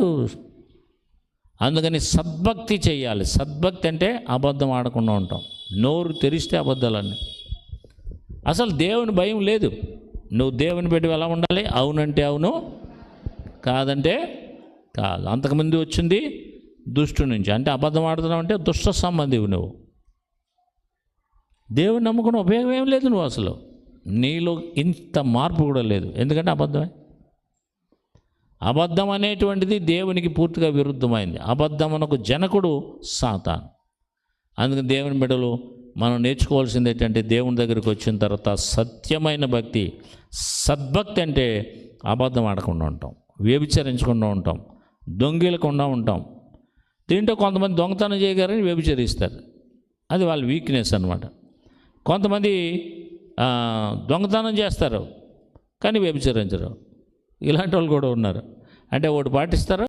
కాదు. అందుకని సద్భక్తి చేయాలి. సద్భక్తి అంటే అబద్ధం ఆడకుండా ఉంటాం. నోరు తెరిస్తే అబద్ధాలన్నీ. అసలు దేవుని భయం లేదు. నువ్వు దేవుని పెట్టి ఎలా ఉండాలి? అవునంటే అవును కాదంటే కాదు. అంతకుముందు వచ్చింది దుష్టు నుంచి. అంటే అబద్ధం ఆడుతున్నావు అంటే దుష్ట సంబంధివి నువ్వు. దేవుని నమ్ముకున్న ఉపయోగం ఏం లేదు నువ్వు అసలు. నీలో ఇంత మార్పు కూడా లేదు. ఎందుకంటే అబద్ధమే. అబద్ధం అనేటువంటిది దేవునికి పూర్తిగా విరుద్ధమైంది. అబద్ధమునకు జనకుడు సాతాన్. అందుకని దేవుని బిడ్డలు మనం నేర్చుకోవాల్సింది ఏంటంటే దేవుని దగ్గరికి వచ్చిన తర్వాత సత్యమైన భక్తి సద్భక్తి అంటే అబద్ధం ఆడకుండా ఉంటాం వ్యభిచరించకుండా ఉంటాం దొంగిలకుండా ఉంటాం. దీంట్లో కొంతమంది దొంగతనం చేయగారని వ్యభిచరిస్తారు. అది వాళ్ళ వీక్నెస్ అనమాట కొంతమంది దొంగతనం చేస్తారు కానీ వ్యభిచరించరు. ఇలాంటి వాళ్ళు కూడా ఉన్నారు. అంటే ఒకటి పాటిస్తారా?